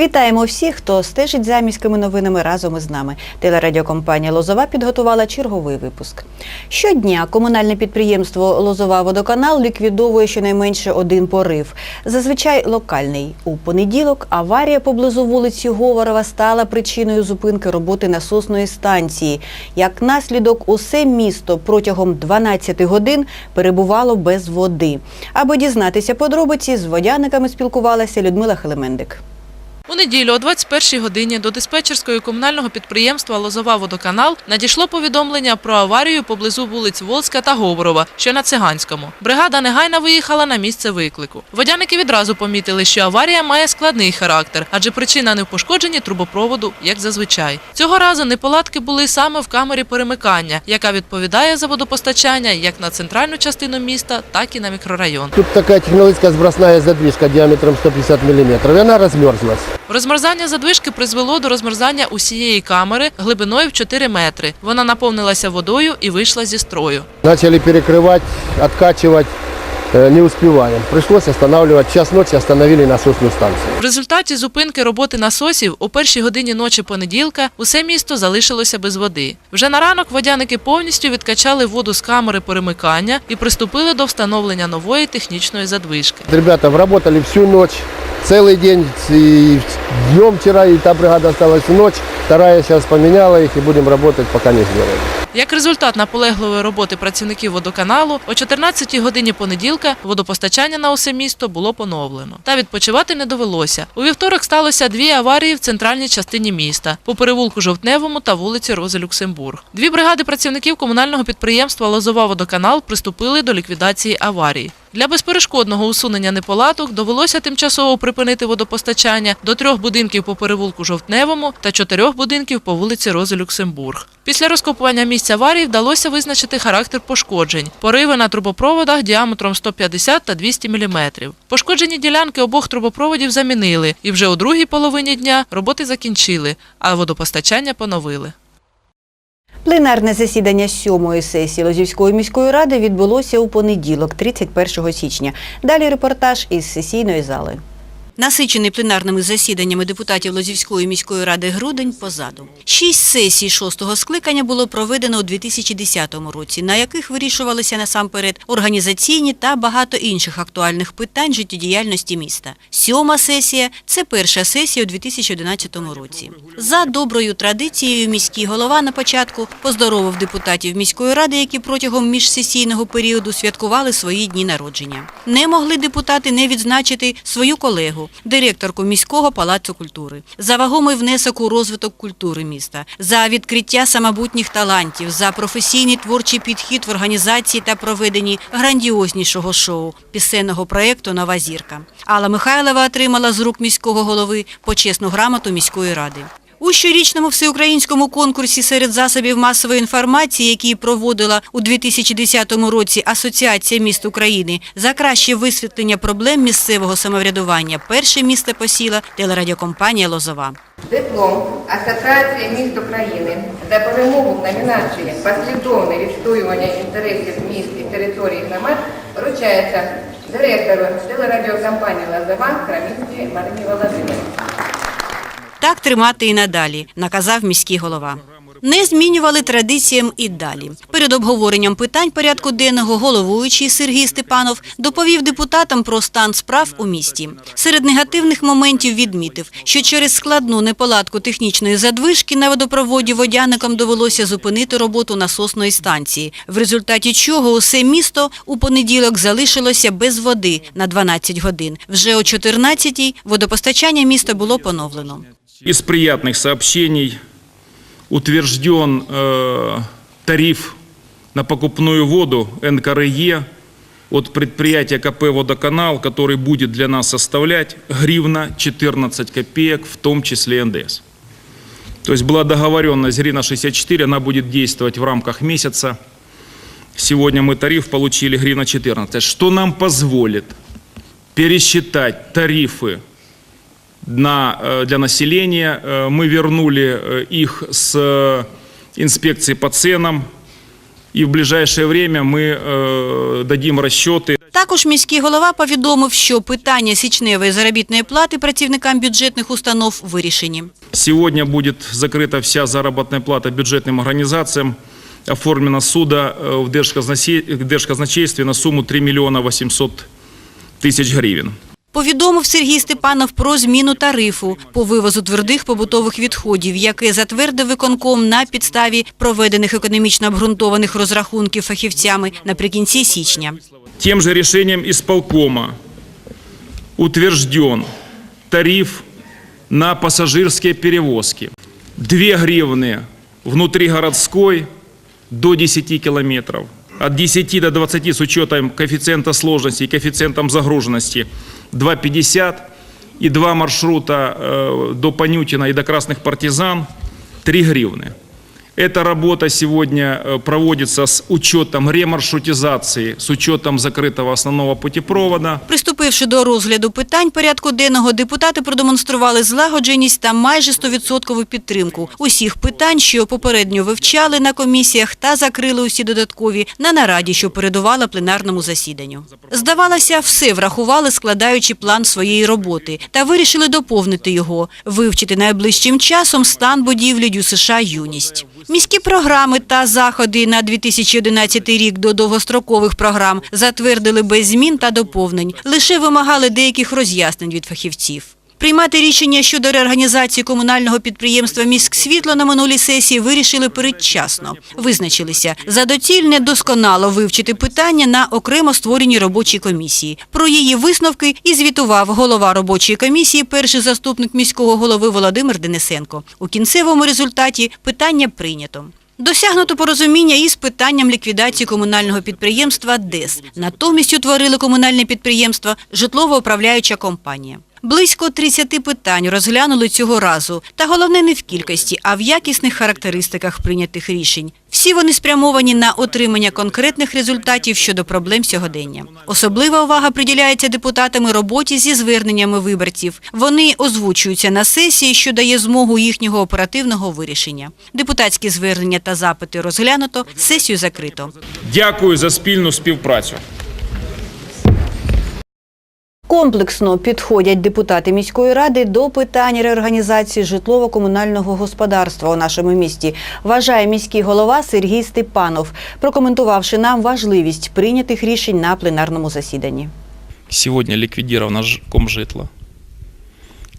Вітаємо всіх, хто стежить за міськими новинами разом із нами. Телерадіокомпанія Лозова підготувала черговий випуск. Щодня комунальне підприємство Лозова Водоканал ліквідовує щонайменше один порив. Зазвичай локальний. У понеділок аварія поблизу вулиці Говорова стала причиною зупинки роботи насосної станції. Як наслідок, усе місто протягом 12 годин перебувало без води. Аби дізнатися подробиці, з водяниками спілкувалася Людмила Хелемендик. У неділю о 21-й годині до диспетчерської комунального підприємства «Лозова водоканал» надійшло повідомлення про аварію поблизу вулиць Волська та Говорова, що на Циганському. Бригада негайно виїхала на місце виклику. Водяники відразу помітили, що аварія має складний характер, адже причина не в пошкодженні трубопроводу, як зазвичай. Цього разу неполадки були саме в камері перемикання, яка відповідає за водопостачання як на центральну частину міста, так і на мікрорайон. Тут такая технологическая сбросная задвижка диаметром 150 мм, и она размерзлась. Розмерзання задвижки призвело до розмерзання усієї камери глибиною в 4 метри. Вона наповнилася водою і вийшла зі строю. Начали перекрывать, откачивать, э, не успеваем. Пришлось останавливать. В час ночи остановили насосную станцию. В результаті зупинки роботи насосів у першій годині ночі понеділка усе місто залишилося без води. Вже на ранок водяники повністю відкачали воду з камери перемикання і приступили до встановлення нової технічної задвижки. Ребята работали всю ночь, целый день, и днем вчера, и та бригада осталась в ночь. Вторая сейчас поменяла их, и будем работать, пока не сделаем. Як результат наполегливої роботи працівників водоканалу, о 14-й годині понеділка водопостачання на усе місто було поновлено. Та відпочивати не довелося. У вівторок сталося дві аварії в центральній частині міста по перевулку Жовтневому та вулиці Рози Люксембург. Дві бригади працівників комунального підприємства Лозова водоканал приступили до ліквідації аварії. Для безперешкодного усунення неполадок довелося тимчасово припинити водопостачання до трьох будинків по перевулку Жовтневому та чотирьох будинків по вулиці Рози Люксембург. Після розкопування місць аварії вдалося визначити характер пошкоджень. Пориви на трубопроводах діаметром 150 та 200 мм. Пошкоджені ділянки обох трубопроводів замінили, і вже у другій половині дня роботи закінчили, а водопостачання поновили. Пленарне засідання сьомої сесії Лозівської міської ради відбулося у понеділок, 31 січня. Далі репортаж із сесійної зали. Насичений пленарними засіданнями депутатів Лозівської міської ради грудень позаду. Шість сесій шостого скликання було проведено у 2010 році, на яких вирішувалися насамперед організаційні та багато інших актуальних питань життєдіяльності міста. Сьома сесія – це перша сесія у 2011 році. За доброю традицією міський голова на початку поздоровив депутатів міської ради, які протягом міжсесійного періоду святкували свої дні народження. Не могли депутати не відзначити свою колегу, директорку міського палацу культури, за вагомий внесок у розвиток культури міста, за відкриття самобутніх талантів, за професійний творчий підхід в організації та проведенні грандіознішого шоу пісенного проєкту Нова зірка. Алла Михайлова отримала з рук міського голови почесну грамоту міської ради. У щорічному всеукраїнському конкурсі серед засобів масової інформації, який проводила у 2010 році Асоціація міст України за краще висвітлення проблем місцевого самоврядування, перше місце посіла телерадіокомпанія Лозова. Диплом Асоціації міст України за перемогу в номінації Послідовне відстоювання інтересів міст і територій громад вручається директору телерадіокомпанії Лазова Крамінській Марині Володимирівні. Так тримати і надалі, наказав міський голова. Не змінювали традиціям і далі. Перед обговоренням питань порядку денного головуючий Сергій Степанов доповів депутатам про стан справ у місті. Серед негативних моментів відмітив, що через складну неполадку технічної задвижки на водопроводі водяникам довелося зупинити роботу насосної станції, в результаті чого усе місто у понеділок залишилося без води на 12 годин. Вже о 14-й водопостачання міста було поновлено. Из приятных сообщений утвержден э, тариф на покупную воду НКРЕ от предприятия КП «Водоканал», который будет для нас составлять гривна 14 копеек, в том числе НДС. То есть была договоренность гривна 64, она будет действовать в рамках месяца. Сегодня мы тариф получили гривна 14, что нам позволит пересчитать тарифы на, э, для населения. Э, Мы вернули э, их с э, инспекции по ценам. И в ближайшее время мы э, дадим расчеты. Також міський голова повідомив, що питання січневої заробітної плати працівникам бюджетних установ вирішені. Сегодня будет закрыта вся заработная плата бюджетным организациям. Оформлено суда э, в Держказнасе- в Держказначействе на сумму 3 миллиона 800 тысяч гривен. Повідомив Сергій Степанов про зміну тарифу по вивозу твердих побутових відходів, яке затвердив виконком на підставі проведених економічно обґрунтованих розрахунків фахівцями наприкінці січня. Тем же решением исполкома утвержден тариф на пассажирские перевозки. 2 гривны внутригородской до 10 километров. От 10 до 20 с учетом коэффициента сложности и коэффициентом загруженности 2,50. И два маршрута э, до Понютина и до Красных Партизан 3 гривны. Эта работа сегодня э, проводится с учетом ремаршрутизации, с учетом закрытого основного путепровода. Приступивши до розгляду питань порядку денного, депутати продемонстрували злагодженість та майже 100% підтримку усіх питань, що попередньо вивчали на комісіях та закрили усі додаткові на нараді, що передувала пленарному засіданню. Здавалося, все врахували, складаючи план своєї роботи, та вирішили доповнити його, вивчити найближчим часом стан будівлі ДЮСШ «Юність». Міські програми та заходи на 2011 рік до довгострокових програм затвердили без змін та доповнень, лише вимагали деяких роз'яснень від фахівців. Приймати рішення щодо реорганізації комунального підприємства «Міськсвітло» на минулій сесії вирішили передчасно. Визначилися за доцільне досконало вивчити питання на окремо створеній робочій комісії. Про її висновки і звітував голова робочої комісії, перший заступник міського голови Володимир Денисенко. У кінцевому результаті питання прийнято. Досягнуто порозуміння із питанням ліквідації комунального підприємства ДЕС. Натомість утворили комунальне підприємство «Житлово-управляюча компанія». Близько 30 питань розглянули цього разу. Та головне не в кількості, а в якісних характеристиках прийнятих рішень. Всі вони спрямовані на отримання конкретних результатів щодо проблем сьогодення. Особлива увага приділяється депутатами роботі зі зверненнями виборців. Вони озвучуються на сесії, що дає змогу їхнього оперативного вирішення. Депутатські звернення та запити розглянуто, сесію закрито. Дякую за спільну співпрацю. Комплексно підходять депутати міської ради до питань реорганізації житлово-комунального господарства у нашому місті, вважає міський голова Сергій Степанов, прокоментувавши нам важливість прийнятих рішень на пленарному засіданні. сегодня ликвидировано Ж- Комжитло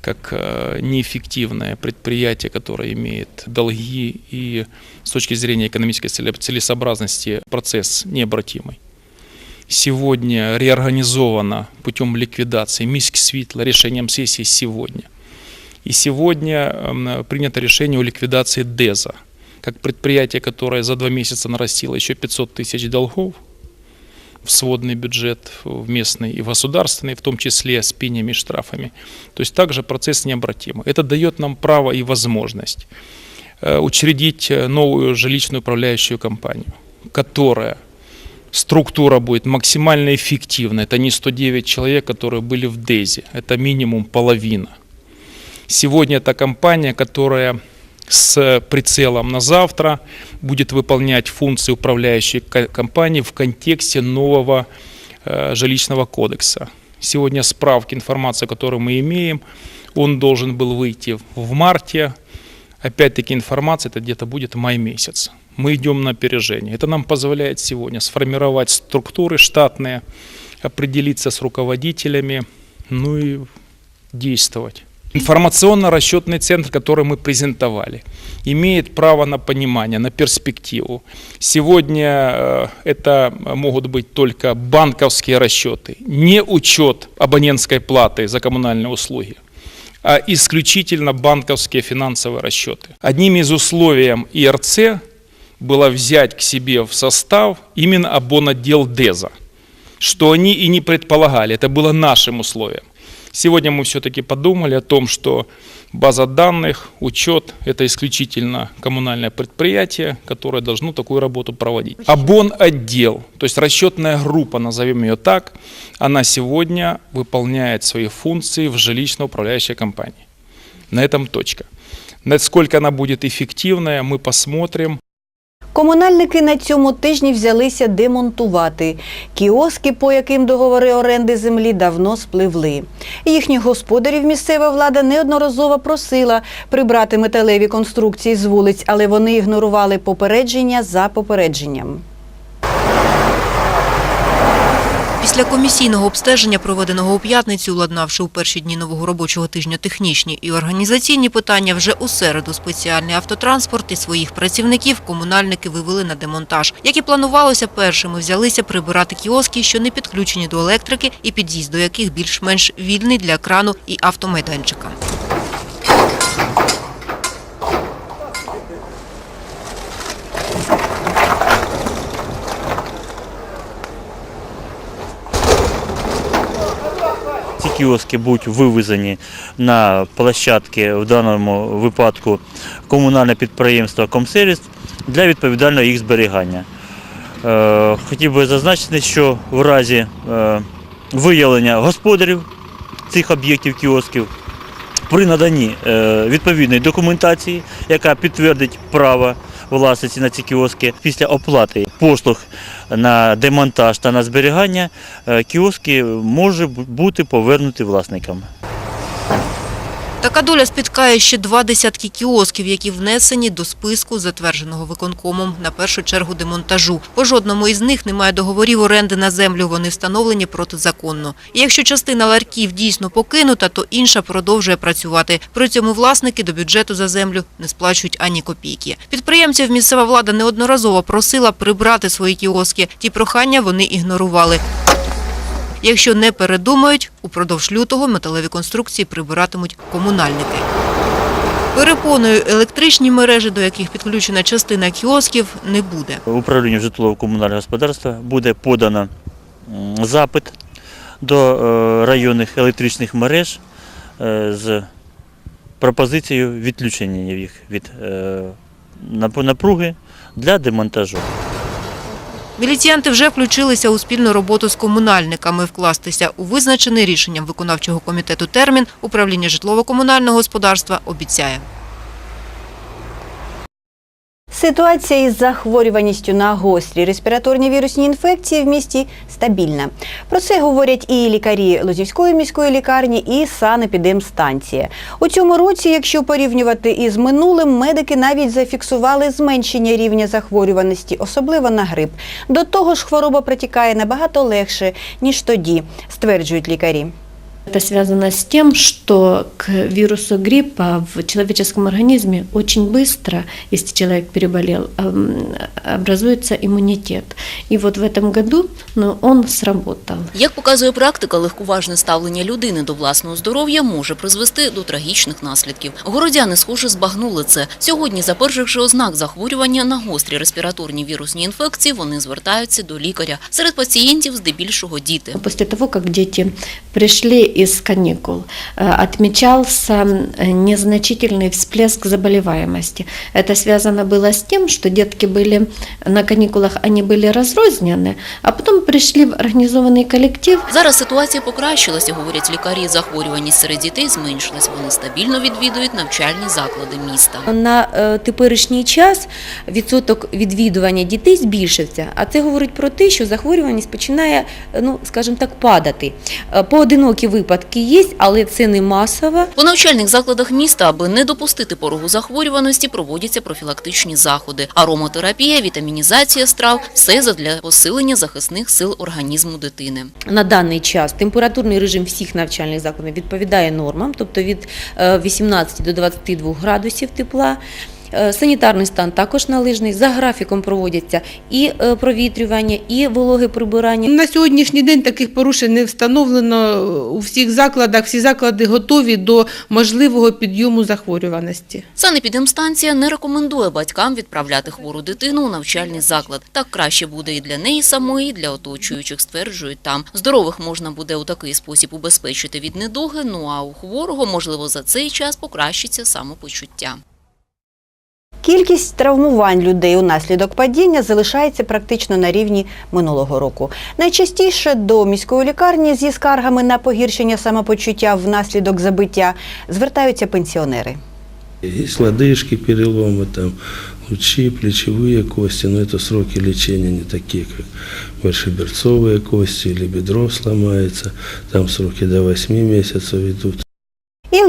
как э, неэффективное предприятие, которое имеет долги и с точки зрения экономической целе- целесообразности процесс необратимый. Сегодня реорганизовано путем ликвидации Миск Свитла решением сессии сегодня. И сегодня эм, принято решение о ликвидации ДЕЗа, как предприятие, которое за два месяца нарастило еще 500 тысяч долгов, в сводный бюджет, в местный и в государственный, в том числе с пенями и штрафами. То есть также процесс необратимый. Это дает нам право и возможность э, учредить э, новую жилищную управляющую компанию, которая структура будет максимально эффективна. Это не 109 человек, которые были в ДЕЗе, это минимум половина. Сегодня это компания, которая с прицелом на завтра будет выполнять функции управляющей ко- компании в контексте нового э, жилищного кодекса. Сегодня справки, информация, которую мы имеем, он должен был выйти в марте. Опять-таки информация, это где-то будет май месяц. Мы идем на опережение. Это нам позволяет сегодня сформировать структуры штатные, определиться с руководителями, ну и действовать. Информационно-расчетный центр, который мы презентовали, имеет право на понимание, на перспективу. Сегодня э, это могут быть только банковские расчеты, не учет абонентской платы за коммунальные услуги а исключительно банковские финансовые расчеты. Одним из условий ИРЦ было взять к себе в состав именно абонотдел ДЕЗа, что они и не предполагали, это было нашим условием. Сегодня мы все-таки подумали о том, что база данных, учет – это исключительно коммунальное предприятие, которое должно такую работу проводить. Абон-отдел, то есть расчетная группа, назовем ее так, она сегодня выполняет свои функции в жилищно-управляющей компании. На этом точка. Насколько она будет эффективная, мы посмотрим. Комунальники на цьому тижні взялися демонтувати. Кіоски, по яким договори оренди землі давно спливли. Їхніх господарів місцева влада неодноразово просила прибрати металеві конструкції з вулиць, але вони ігнорували попередження за попередженням. Після комісійного обстеження, проведеного у п'ятницю, уладнавши у перші дні нового робочого тижня технічні і організаційні питання, вже у середу спеціальний автотранспорт і своїх працівників комунальники вивели на демонтаж. Як і планувалося, першими взялися прибирати кіоски, що не підключені до електрики і під'їзд до яких більш-менш вільний для крану і автомайданчика. Кіоски будуть вивезені на площадки, в даному випадку комунальне підприємство Комсервіс для відповідального їх зберігання. Е, Хотів би зазначити, що в разі е, виявлення господарів цих об'єктів кіосків при наданні е, відповідної документації, яка підтвердить право власниці на ці кіоски, після оплати послуг на демонтаж та на зберігання, е, кіоски може бути повернуті власникам. Така доля спіткає ще два десятки кіосків, які внесені до списку, затвердженого виконкомом на першу чергу демонтажу. По жодному із них немає договорів оренди на землю, вони встановлені протизаконно. І якщо частина ларьків дійсно покинута, то інша продовжує працювати. При цьому власники до бюджету за землю не сплачують ані копійки. Підприємців місцева влада неодноразово просила прибрати свої кіоски. Ті прохання вони ігнорували. Якщо не передумають, упродовж лютого металеві конструкції прибиратимуть комунальники. Перепоною електричні мережі, до яких підключена частина кіосків, не буде. Управлінню житлово-комунального господарства буде подано запит до е, районних електричних мереж е, з пропозицією відключення їх від е, напруги для демонтажу. Міліціянти вже включилися у спільну роботу з комунальниками. Вкластися у визначений рішенням виконавчого комітету термін управління житлово-комунального господарства обіцяє. Ситуація із захворюваністю на гострі респіраторні вірусні інфекції в місті стабільна. Про це говорять і лікарі Лозівської міської лікарні, і санепідемстанції. У цьому році, якщо порівнювати із минулим, медики навіть зафіксували зменшення рівня захворюваності, особливо на грип. До того ж, хвороба протікає набагато легше ніж тоді, стверджують лікарі. Это связано с тем, что к вирусу гриппа в человеческом организме очень быстро, если человек переболел, эм, образуется иммунитет. И вот в этом году ну, он сработал. Як показує практика, легковажне ставлення людини до власного здоров'я може призвести до трагічних наслідків. Городяни, схоже, збагнули це. Сьогодні, за перших же ознак захворювання на гострі респіраторні вірусні інфекції, вони звертаються до лікаря. Серед пацієнтів здебільшого діти. После того, как дети пришли из каникул, э, отмечался э, незначительный всплеск заболеваемости. Это связано было с тем, что детки были на каникулах, они были разрознены, а потом пришли в организованный коллектив, Зараз ситуація покращилася, говорять лікарі. Захворюваність серед дітей зменшилась. Вони стабільно відвідують навчальні заклади міста. На е, теперішній час відсоток відвідування дітей збільшився, а це говорить про те, що захворюваність починає, е, ну скажімо так, падати. Е, Поодинокі випадки є, але це не масово. По навчальних закладах міста, аби не допустити порогу захворюваності, проводяться профілактичні заходи. Ароматерапія, вітамінізація страв – все задля посилення захисних сил організму дитини. На даний час температурний режим всіх навчальних закладів відповідає нормам, тобто від е, 18 до 22 градусів тепла. Е, Санітарний стан також належний. За графіком проводяться і е, провітрювання, і вологе прибирання. На сьогоднішній день таких порушень не встановлено у всіх закладах. Всі заклади готові до можливого підйому захворюваності. Санепідемстанція не рекомендує батькам відправляти хвору дитину у навчальний заклад. Так краще буде і для неї самої, і для оточуючих, стверджують там. Здорових можна буде у такий спосіб убезпечити від недуги, ну а у хворого, можливо, за цей час покращиться самопочуття. Кількість травмувань людей унаслідок падіння залишається практично на рівні минулого року. Найчастіше до міської лікарні зі скаргами на погіршення самопочуття внаслідок забиття звертаються пенсіонери. Есть лодыжки, переломы, там, лучи, плечевые кости, но это сроки лечения не такие, как большеберцовые кости или бедро сломается, там сроки до 8 месяцев идут.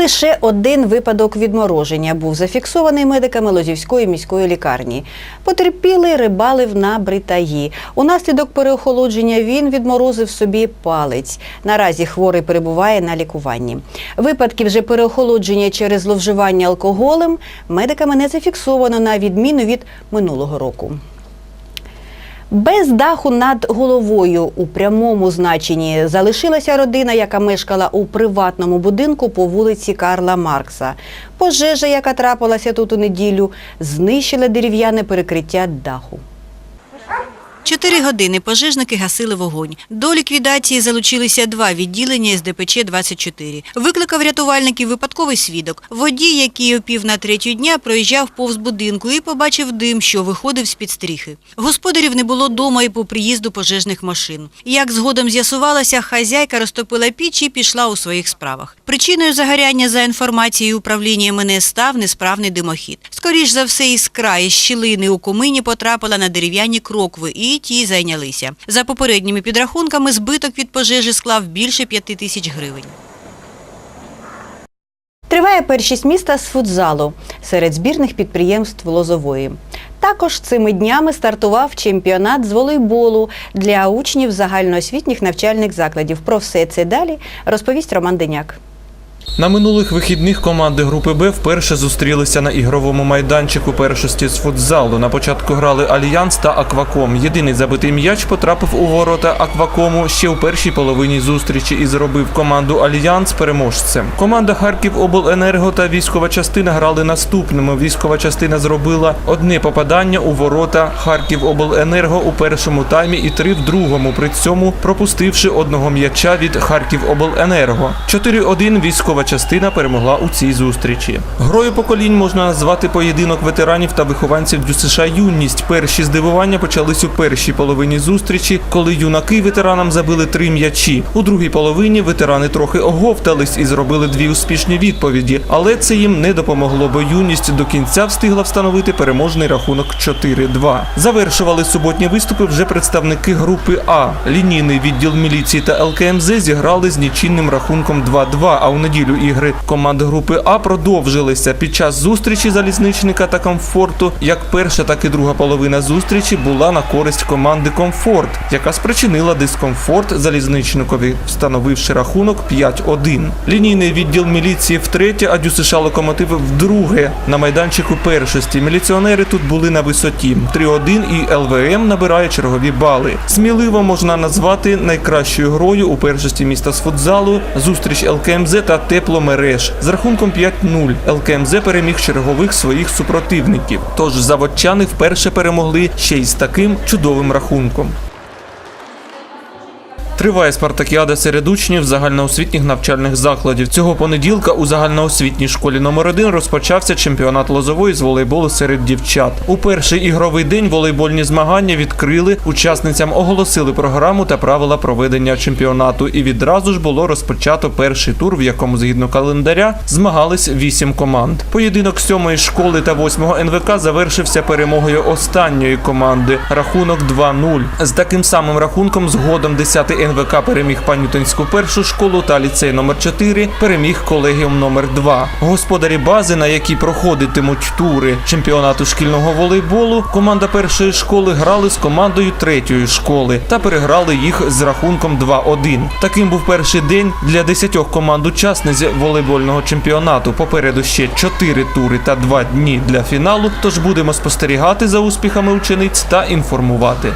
Лише один випадок відмороження був зафіксований медиками Лозівської міської лікарні. Потерпілий рибалив на бритаї. Унаслідок переохолодження він відморозив собі палець. Наразі хворий перебуває на лікуванні. Випадків же переохолодження через зловживання алкоголем медиками не зафіксовано на відміну від минулого року. Без даху над головою у прямому значенні залишилася родина, яка мешкала у приватному будинку по вулиці Карла Маркса. Пожежа, яка трапилася тут у неділю, знищила дерев'яне перекриття даху. Чотири години пожежники гасили вогонь. До ліквідації залучилися два відділення з ДПЧ-24. Викликав рятувальників випадковий свідок. Водій, який о пів на третю дня проїжджав повз будинку і побачив дим, що виходив з-під стріхи. Господарів не було дома і по приїзду пожежних машин. Як згодом з'ясувалося, хазяйка розтопила піч і пішла у своїх справах. Причиною загоряння, за інформацією управління МНС, став несправний димохід. Скоріш за все, іскра із щілини у комині потрапила на дерев'яні крокви і ті зайнялися. За попередніми підрахунками, збиток від пожежі склав більше п'яти тисяч гривень. Триває першість міста з футзалу серед збірних підприємств Лозової. Також цими днями стартував чемпіонат з волейболу для учнів загальноосвітніх навчальних закладів. Про все це далі розповість Роман Деняк. На минулих вихідних команди групи Б вперше зустрілися на ігровому майданчику першості з футзалу. На початку грали Альянс та Акваком. Єдиний забитий м'яч потрапив у ворота Аквакому ще у першій половині зустрічі і зробив команду Альянс переможцем. Команда Харків Обленерго та військова частина грали наступними. Військова частина зробила одне попадання у ворота Харків Обленерго у першому таймі і три в другому. При цьому пропустивши одного м'яча від Харків Обленерго. 4-1 військова частина перемогла у цій зустрічі. Грою поколінь можна назвати поєдинок ветеранів та вихованців ДЮСШ Юність. Перші здивування почались у першій половині зустрічі, коли юнаки ветеранам забили три м'ячі. У другій половині ветерани трохи оговтались і зробили дві успішні відповіді, але це їм не допомогло, бо юність до кінця встигла встановити переможний рахунок 4-2. Завершували суботні виступи вже представники групи А. Лінійний відділ міліції та ЛКМЗ зіграли з нічийним рахунком 2-2, а у неділю ігри команд групи А продовжилися. Під час зустрічі залізничника та комфорту, як перша, так і друга половина зустрічі була на користь команди Комфорт, яка спричинила дискомфорт залізничникові, встановивши рахунок 5-1. Лінійний відділ міліції втретє, а ДЮСШ Локомотив вдруге на майданчику першості. Міліціонери тут були на висоті. 3-1 і ЛВМ набирає чергові бали. Сміливо можна назвати найкращою грою у першості міста з футзалу зустріч ЛКМЗ та тепломереж з рахунком 5-0. ЛКМЗ переміг чергових своїх супротивників. Тож заводчани вперше перемогли ще й з таким чудовим рахунком. Триває спартакіада серед учнів загальноосвітніх навчальних закладів. Цього понеділка у загальноосвітній школі номер 1 розпочався чемпіонат Лозової з волейболу серед дівчат. У перший ігровий день волейбольні змагання відкрили, учасницям оголосили програму та правила проведення чемпіонату. І відразу ж було розпочато перший тур, в якому згідно календаря змагались вісім команд. Поєдинок сьомої школи та восьмого НВК завершився перемогою останньої команди. Рахунок 2-0. З таким самим рахунком згодом 10 НВК переміг Панютинську першу школу та ліцей номер 4 переміг колегіум номер 2 Господарі бази, на якій проходитимуть тури чемпіонату шкільного волейболу, команда першої школи грали з командою третьої школи та переграли їх з рахунком 2-1. Таким був перший день для 10 команд учасниць волейбольного чемпіонату. Попереду ще 4 тури та 2 дні для фіналу. Тож будемо спостерігати за успіхами учениць та інформувати.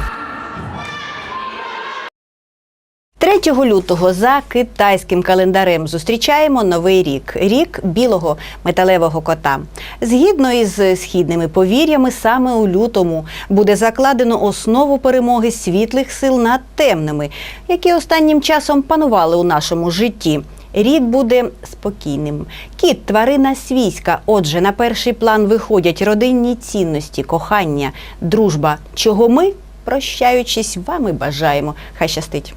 3 лютого за китайським календарем зустрічаємо новий рік рік білого металевого кота. Згідно із східними повір'ями, саме у лютому буде закладено основу перемоги світлих сил над темними, які останнім часом панували у нашому житті. Рік буде спокійним. Кіт тварина свійська. Отже, на перший план виходять родинні цінності, кохання, дружба. Чого ми, прощаючись, вам і бажаємо. Хай щастить.